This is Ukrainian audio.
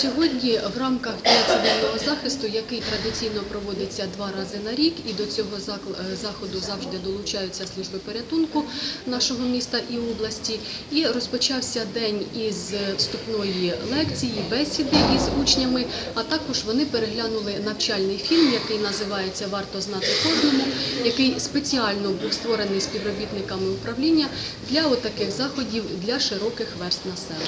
Сьогодні в рамках Дня цивільного захисту, який традиційно проводиться два рази на рік, і до цього е, заходу завжди долучаються служби порятунку нашого міста і області. І розпочався день із вступної лекції, бесіди із учнями. А також вони переглянули навчальний фільм, який називається Варто знати кожному, який спеціально був створений співробітниками управління для отаких заходів для широких верст населення.